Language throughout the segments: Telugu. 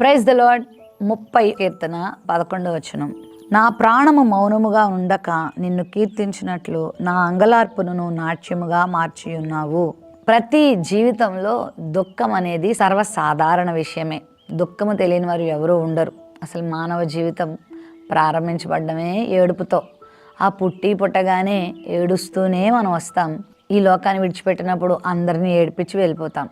ప్రైజ్ ద లార్డ్ ముప్పై కీర్తన పదకొండవ వచనం. నా ప్రాణము మౌనముగా ఉండక నిన్ను కీర్తించినట్లు నా అంగలార్పును నాట్యముగా మార్చి ఉన్నావు ప్రతి జీవితంలో దుఃఖం అనేది సర్వసాధారణ విషయమే. దుఃఖము తెలియని వారు ఎవరూ ఉండరు. అసలు మానవ జీవితం ప్రారంభించబడ్డమే ఏడుపుతో. ఆ పుట్టి పుట్టగానే ఏడుస్తూనే మనం వస్తాం. ఈ లోకాన్ని విడిచిపెట్టినప్పుడు అందరినీ ఏడిపించి వెళ్ళిపోతాం.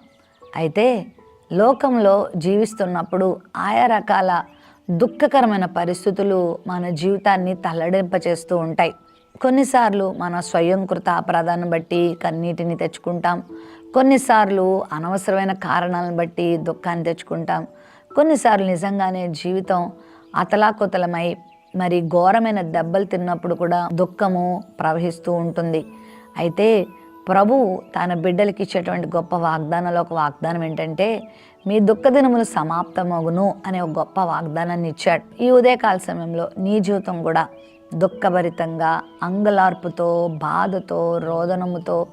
అయితే లోకంలో జీవిస్తున్నప్పుడు ఆయా రకాల దుఃఖకరమైన పరిస్థితులు మన జీవితాన్ని తల్లడింపచేస్తూ ఉంటాయి. కొన్నిసార్లు మన స్వయంకృత అపరాధాన్ని బట్టి కన్నీటిని తెచ్చుకుంటాం. కొన్నిసార్లు అనవసరమైన కారణాలను బట్టి దుఃఖాన్ని తెచ్చుకుంటాం. కొన్నిసార్లు నిజంగానే జీవితం అతలాకుతలమై మరి ఘోరమైన దెబ్బలు తిన్నప్పుడు కూడా దుఃఖము ప్రవహిస్తూ ఉంటుంది. అయితే ప్రభువు తన బిడ్డలకి ఇచ్చేటువంటి గొప్ప వాగ్దానాలు ఒక వాగ్దానం ఏంటంటే మీ దుఃఖ దినములు సమాప్తమగును అనే ఒక గొప్ప వాగ్దానాన్ని ఇచ్చాడు. ఈ ఉదయకాల సమయంలో నీ జీవితం కూడా దుఃఖభరితంగా అంగలార్పుతో బాధతో రోదనముతో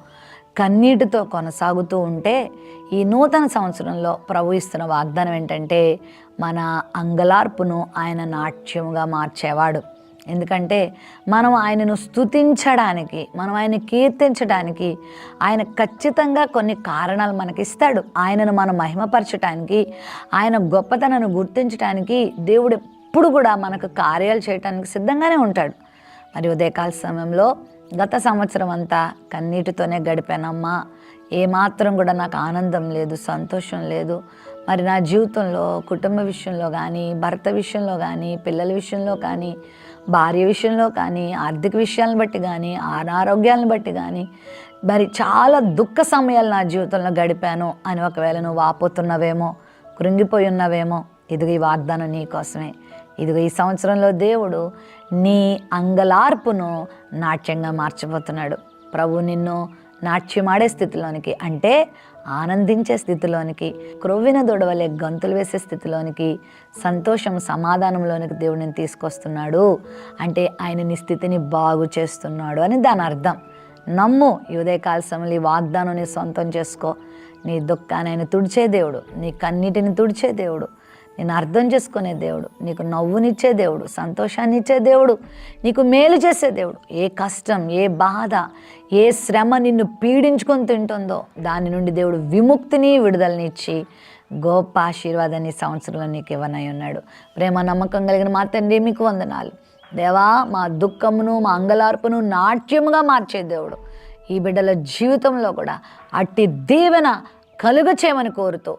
కన్నీటితో కొనసాగుతూ ఉంటే ఈ నూతన సంవత్సరంలో ప్రభు ఇస్తున్న వాగ్దానం ఏంటంటే మన అంగలార్పును ఆయన నాట్యముగా మార్చేవాడు. ఎందుకంటే మనం ఆయనను స్తుతించడానికి మనం ఆయన కీర్తించడానికి ఆయన ఖచ్చితంగా కొన్ని కారణాలు మనకి ఇస్తాడు ఆయనను మనం మహిమపరచడానికి ఆయన గొప్పతనను గుర్తించడానికి దేవుడు ఎప్పుడు కూడా మనకు కార్యాలు చేయడానికి సిద్ధంగానే ఉంటాడు. మరి ఉదయకాల సమయంలో గత సంవత్సరం అంతా కన్నీటితోనే గడిపానమ్మా. ఏమాత్రం కూడా నాకు ఆనందం లేదు సంతోషం లేదు. మరి నా జీవితంలో కుటుంబ విషయంలో కానీ భర్త విషయంలో కానీ పిల్లల విషయంలో కానీ భార్య విషయంలో కానీ ఆర్థిక విషయాలను బట్టి కానీ అనారోగ్యాలను బట్టి కానీ మరి చాలా దుఃఖ సమయాలు నా జీవితంలో గడిపాను అని ఒకవేళ నువ్వు వాపోతున్నవేమో కృంగిపోయి ఉన్నవేమో ఇదిగో ఈ వాగ్దానం నీ కోసమే. ఇదిగో ఈ సంవత్సరంలో దేవుడు నీ అంగలార్పును నాట్యంగా మార్చబోతున్నాడు. ప్రభు నిన్ను నాట్యమాడే స్థితిలోనికి అంటే ఆనందించే స్థితిలోనికి క్రొవ్విన దొడవలే గంతులు వేసే స్థితిలోనికి సంతోషం సమాధానంలోనికి దేవుడిని తీసుకొస్తున్నాడు. అంటే ఆయన నీ స్థితిని బాగు చేస్తున్నాడు అని దాని అర్థం. నమ్ము ఈ ఉదయకాల సమయంలో ఈ వాగ్దానం నీ సొంతం చేసుకో. నీ దుఃఖాన్ని ఆయన తుడిచే దేవుడు నీ కన్నీటిని తుడిచే దేవుడు. నేను అర్థం చేసుకునే దేవుడు నీకు నవ్వునిచ్చే దేవుడు సంతోషాన్ని ఇచ్చే దేవుడు నీకు మేలు చేసే దేవుడు. ఏ కష్టం ఏ బాధ ఏ శ్రమ నిన్ను పీడించుకొని తింటుందో దాని నుండి దేవుడు విముక్తిని విడుదలని ఇచ్చి గొప్ప ఆశీర్వాదాన్ని సంవత్సరంలో నీకు ఇవ్వనై ఉన్నాడు. ప్రేమ నమ్మకం కలిగిన మా తండ్రి మీకు వందనాలు. దేవా మా దుఃఖమును మా అంగలార్పును నాట్యముగా మార్చే దేవుడు. ఈ బిడ్డల జీవితంలో కూడా అట్టి దీవెన కలుగ చేయమని కోరుతూ